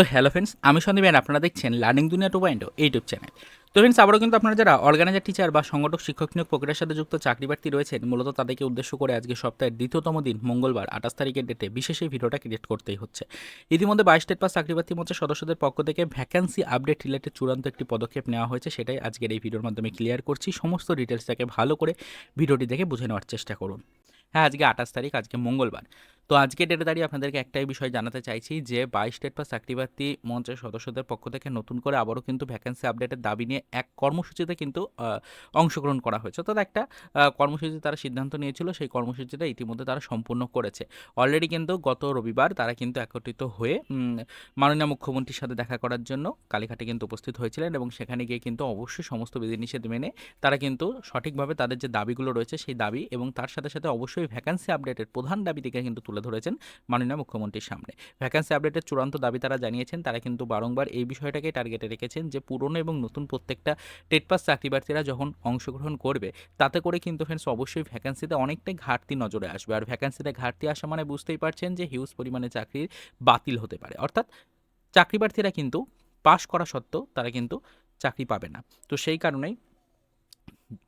তো hello friends আমি সন্দীপ আপনারা দেখছেন learning Duniya two point YouTube channel তো ফ্রেন্ডস আবারও কিন্তু আপনারা যারা অর্গানাইজার টিচার বা সংগঠক, শিক্ষক নিয়োগ প্রক্রিয়ার সাথে যুক্ত চাকরি প্রার্থী রয়েছেন, মূলত তাদেরকে উদ্দেশ্য করে আজকে সপ্তাহের দ্বিতীয়তম দিন, মঙ্গলবার, আঠাশ তারিখের ডেটে বিশেষ এই ভিডিওটা ক্রিয়েট করতেই হচ্ছে। ইতিমধ্যে বাইশ স্টেট পাস চাকরি প্রার্থী মঞ্চের সদস্যদের পক্ষ থেকে ভ্যাকান্সি আপডেট রিলেটেড চূড়ান্ত একটি পদক্ষেপ নেওয়া হয়েছে, সেটাই আজকের এই ভিডিওর মাধ্যমে ক্লিয়ার করছি। সমস্ত ডিটেলসটাকে ভালো করে ভিডিওটি দেখে বুঝে নেওয়ার চেষ্টা করুন। হ্যাঁ আজকে আঠাশ তারিখ, আজকে মঙ্গলবার। তো আজকে ডেটে দাঁড়িয়ে আপনাদেরকে একটাই বিষয় জানাতে চাইছি যে বাইশ স্টেট পাস চাকরিপ্রার্থী মঞ্চের সদস্যদের পক্ষ থেকে নতুন করে আবারও কিন্তু ভ্যাকেন্সি আপডেটের দাবি নিয়ে এক কর্মসূচিতে কিন্তু অংশগ্রহণ করা হয়েছে। অর্থাৎ একটা কর্মসূচি তারা সিদ্ধান্ত নিয়েছিল, সেই কর্মসূচিটা ইতিমধ্যে তারা সম্পূর্ণ করেছে। অলরেডি কিন্তু গত রবিবার তারা কিন্তু একত্রিত হয়ে মাননীয় মুখ্যমন্ত্রীর সাথে দেখা করার জন্য কালীঘাটে কিন্তু উপস্থিত হয়েছিলেন এবং সেখানে গিয়ে কিন্তু অবশ্যই সমস্ত বিধিনিষেধ মেনে তারা কিন্তু সঠিকভাবে তাদের যে দাবিগুলো রয়েছে, সেই দাবি এবং তার সাথে সাথে অবশ্যই ভ্যাকান্সি আপডেটের প্রধান দাবি থেকে কিন্তু তুলে ধরেছেন মাননীয় মুখ্যমন্ত্রীর সামনে। ভ্যাকান্সি আপডেটের চূড়ান্ত দাবি তারা জানিয়েছেন, তারা কিন্তু বারংবার এই বিষয়টাকে টার্গেটে রেখেছেন যে পুরনো এবং নতুন প্রত্যেকটা টেট পাস চাকরিপ্রার্থীরা যখন অংশগ্রহণ করবে, তাতে করে কিন্তু ফ্রেন্ডস অবশ্যই ভ্যাকান্সিতে অনেকটাই ঘাটতি নজরে আসবে। আর ভ্যাকান্সিতে ঘাটতি আসা মানে বুঝতেই পারছেন যে হিউজ পরিমাণে চাকরির বাতিল হতে পারে। অর্থাৎ চাকরি প্রার্থীরা কিন্তু পাশ করা সত্ত্বেও তারা কিন্তু চাকরি পাবে না। তো সেই কারণেই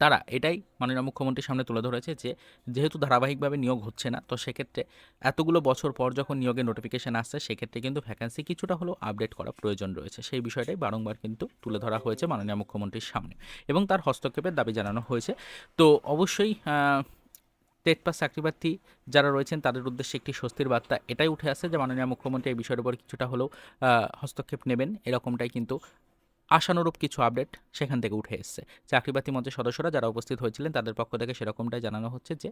তারা এটাই মাননীয় মুখ্যমন্ত্রীর সামনে তুলে ধরেছে যে যেহেতু ধারাবাহিকভাবে নিয়োগ হচ্ছে না, তো সেক্ষেত্রে এতগুলো বছর পর যখন নিয়োগের নোটিফিকেশান আসছে, সেক্ষেত্রে কিন্তু ভ্যাকান্সি কিছুটা হলেও আপডেট করা প্রয়োজন রয়েছে। সেই বিষয়টাই বারংবার কিন্তু তুলে ধরা হয়েছে মাননীয় মুখ্যমন্ত্রীর সামনে এবং তার হস্তক্ষেপের দাবি জানানো হয়েছে। তো অবশ্যই টেট পাস চাকরিপ্রার্থী যারা রয়েছেন, তাদের উদ্দেশ্যে একটি স্বস্তির বার্তা এটাই উঠে আসে যে মাননীয় মুখ্যমন্ত্রী এই বিষয়ের উপর কিছুটা হলেও হস্তক্ষেপ নেবেন। এরকমটাই কিন্তু আশানুরূপ কিছু আপডেট সেখান থেকে উঠে এসছে। চাকরিবাতি মঞ্চের সদস্যরা যারা উপস্থিত হয়েছিলেন, তাদের পক্ষ থেকে সেরকমটাই জানানো হচ্ছে যে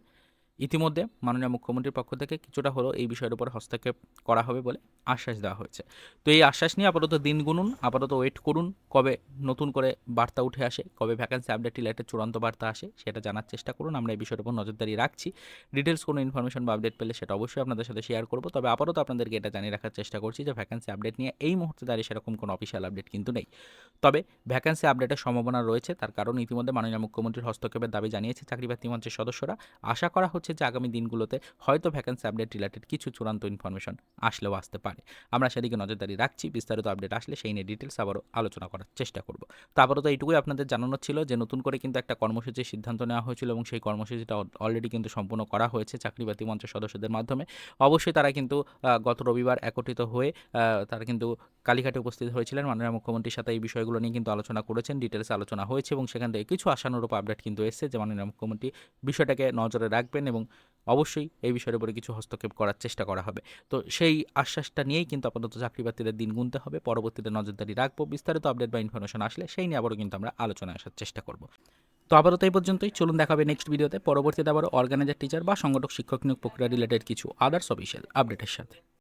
ইতিমধ্যে মাননীয় মুখ্যমন্ত্রীর পক্ষ থেকে কিছুটা হলেও এই বিষয়ের উপর হস্তক্ষেপ করা হবে বলে আশ্বাস দেওয়া হয়েছে। তো এই আশ্বাস নিয়ে আপাতত দিন গুনুন, আপাতত ওয়েট করুন, কবে নতুন করে বার্তা উঠে আসে, কবে ভ্যাকান্সি আপডেট রিলেটেড চূড়ান্ত বার্তা আসে সেটা জানার চেষ্টা করুন। আমরা এই বিষয়ের উপর নজরদারি রাখছি। ডিটেলস কোনো ইনফরমেশন বা আপডেট পেলে সেটা অবশ্যই আপনাদের সাথে শেয়ার করব। তবে আপাতত আপনাদেরকে এটা জানিয়ে রাখার চেষ্টা করছি যে ভ্যাকান্সি আপডেট নিয়ে এই মুহূর্তে দাঁড়িয়ে সেরকম কোনো অফিসিয়াল আপডেট কিন্তু নেই। তবে ভ্যাকান্সি আপডেটের সম্ভাবনা রয়েছে, তার কারণ ইতিমধ্যে মাননীয় মুখ্যমন্ত্রীর হস্তক্ষেপের দাবি জানিয়েছে চাকরিপ্রার্থী মঞ্চের সদস্যরা। আশা করা হচ্ছে যে আগামী দিনগুলোতে হয়তো ভ্যাকেন্সি আপডেট রিলেটেড কিছু চূড়ান্ত ইনফরমেশন আসলেও আসতে পারে। আমরা সেদিকে নজরদারি রাখছি, বিস্তারিত আপডেট আসলে সেই নিয়ে ডিটেলস আবারও আলোচনা করার চেষ্টা করব। তো আপাতত এইটুকুই আপনাদের জানানো ছিল যে নতুন করে কিন্তু একটা কর্মসূচির সিদ্ধান্ত নেওয়া হয়েছিল এবং সেই কর্মসূচিটা অলরেডি কিন্তু সম্পূর্ণ করা হয়েছে চাকরিপ্রার্থী মঞ্চের সদস্যদের মাধ্যমে। অবশ্যই তারা কিন্তু গত রবিবার একত্রিত হয়ে তারা কিন্তু কালীঘাটে উপস্থিত হয়েছিলেন মাননীয় মুখ্যমন্ত্রীর সাথে এই বিষয়গুলো নিয়ে কিন্তু আলোচনা করেছেন ডিটেলস আলোচনা হয়েছে এবং সেখান থেকে কিছু আশানুরূপ আপডেট কিন্তু এসেছে যে মাননীয় মুখ্যমন্ত্রী বিষয়টাকে নজরে রাখবেন এবং অবশ্যই এই বিষয়ের উপরে কিছু হস্তক্ষেপ করার চেষ্টা করা হবে। তো সেই আশ্বাসটা নিয়েই কিন্তু আপাতত চাকরিপ্রার্থীদের দিন গুনতে হবে, পরবর্তীতে নজরদারি রাখব, বিস্তারিত আপডেট বা ইনফরমেশন আসলে সেই নিয়ে আবারও কিন্তু আমরা আলোচনায় আসার চেষ্টা করব। তো আপাতত এই পর্যন্তই, চলুন দেখা হবে নেক্সট ভিডিওতে পরবর্তীতে আবারও অর্গানাইজার টিচার বা সংগঠক, শিক্ষক নিয়োগ প্রক্রিয়া রিলেটেড কিছু আদার্স অফিসিয়াল আপডেটের সাথে।